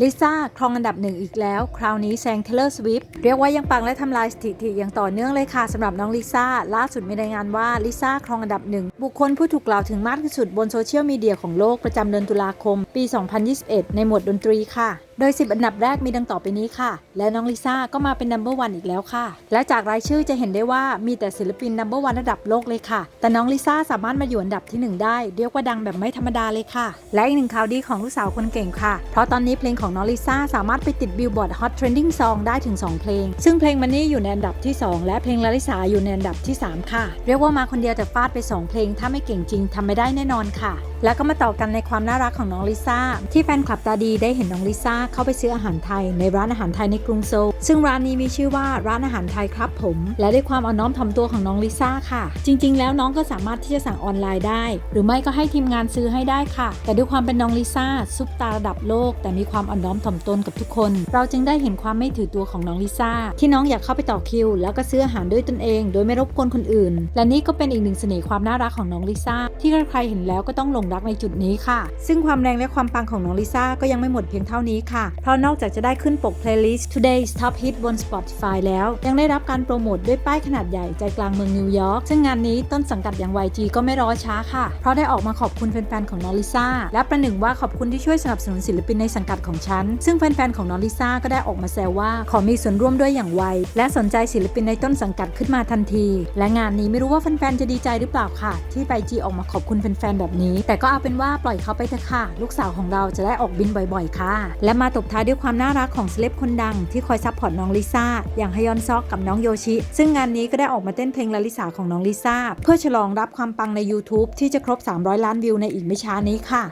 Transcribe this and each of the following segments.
ลิซ่าครองอันดับหนึ่งอีกแล้ว คราวนี้แซงเทเลอร์สวิฟเรียกว่ายังปังและทำลายสถิติอย่างต่อเนื่องเลยค่ะสำหรับน้องลิซ่าล่าสุดมีรายงานว่าลิซ่าครองอันดับหนึ่งบุคคลผู้ถูกกล่าวถึงมากที่สุดบนโซเชียลมีเดียของโลกประจำเดือนตุลาคม ปี 2021 ในหมวดดนตรีค่ะโดย 10 อันดับแรกมีดังต่อไปนี้ค่ะ และน้องลิซ่าก็มาเป็นนัมเบอร์วันอีกแล้วค่ะ และจากรายชื่อจะเห็นได้ว่ามีแต่ศิลปินนัมเบอร์วันระดับโลกเลยค่ะ แต่น้องลิซ่าสามารถมาอยู่อันดับที่หนึ่งได้ เรียกว่าดังแบบไม่ธรรมดาเลยค่ะ และอีกหนึ่งข่าวดีของลูกสาวคนเก่งค่ะ เพราะตอนนี้เพลงของน้องลิซ่าสามารถไปติดบิลบอร์ดฮอตเทรนดิ้งซองได้ถึง 2 เพลง ซึ่งเพลงมันนี่อยู่ในอันดับที่ 2 และเพลงลาลิสาอยู่ในอันดับที่ 3 ค่ะ เรียกว่ามาคนเดียวแต่ฟาดไป 2 เพลง ถ้าไม่เก่งจริงทำไม่ได้แน่นอนค่ะ แล้วก็มาต่อกันในความน่ารักของน้องลิซ่าที่แฟนคลับตาดีได้เห็นน้องลิซ่าเข้าไปซื้ออาหารไทย ในร้านอาหารไทยในกรุงโซลซึ่งร้านนี้มีชื่อว่าร้านอาหารไทยครับผม และด้วยความอ่อนน้อมถ่อมตัวของน้องลิซ่าค่ะ จริง ๆ แล้วน้องก็สามารถที่จะสั่งออนไลน์ได้ หรือไม่ก็ให้ทีมงานซื้อให้ได้ค่ะ แต่ด้วยความเป็นน้องลิซ่าซุปตาระดับโลก แต่มีความอ่อนน้อมถ่อมตนกับทุกคน เราจึงได้เห็นความไม่ถือตัวของน้องลิซ่าที่น้องอยากเข้าไปต่อคิว แล้วก็ซื้ออาหารด้วยตนเอง โดยไม่รบกวนคนอื่น และนี่ก็เป็นอีกหนึ่งเสน่ห์ความน่ารักของน้องลิซ่าที่ใครๆเห็นแล้วก็ต้องหลงรักในจุดนี้ค่ะ ซึ่งความแรงและความปังของน้องลิซ่าก็ยังไม่หมดเพียงเท่านี้ค่ะเพราะนอกจากจะได้ขึ้นปก playlist Today's Top Hit บน Spotify แล้ว ยังได้รับการโปรโมทด้วยป้ายขนาดใหญ่ใจกลางเมืองนิวยอร์กซึ่งงานนี้ต้นสังกัดอย่าง YG ก็ไม่รอช้าค่ะ เพราะได้ออกมาขอบคุณแฟนๆของน้องลิซ่าและประหนึ่งว่าขอบคุณที่ช่วยสนับสนุนศิลปินในสังกัดของฉัน ซึ่งแฟนๆของน้องลิซ่าก็ได้ออกมาแซวว่าขอมีส่วนร่วมด้วยอย่างไว และสนใจศิลปินในต้นสังกัดขึ้นมาทันที และงานนี้ไม่รู้ว่าแฟนๆจะดีใจหรือเปล่าค่ะ ที่ YG ออกมาขอบคุณแฟนๆแบบนี้ แต่ก็เอาเป็นว่าปล่อยเขาไปเถอะค่ะ ลูกสาวของเราจะได้ออกบินบ่อยๆค่ะ และมาตบท้ายด้วยความน่ารักของเซเลบคนดัง ที่คอยซัพพอร์ตน้องลิซ่าอย่างฮยอนซอกกับน้องโยชิ ซึ่งงานนี้ก็ได้ออกมาเต้นเพลงลาลิสาของน้องลิซ่าเพื่อฉลองรับความปังใน YouTube ที่จะครบ 300 ล้านวิวในอีกไม่ช้านี้ค่ะ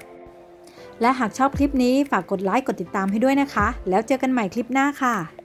และหากชอบคลิปนี้ฝากกดไลค์กดติดตามให้ด้วยนะคะ แล้วเจอกันใหม่คลิปหน้าค่ะ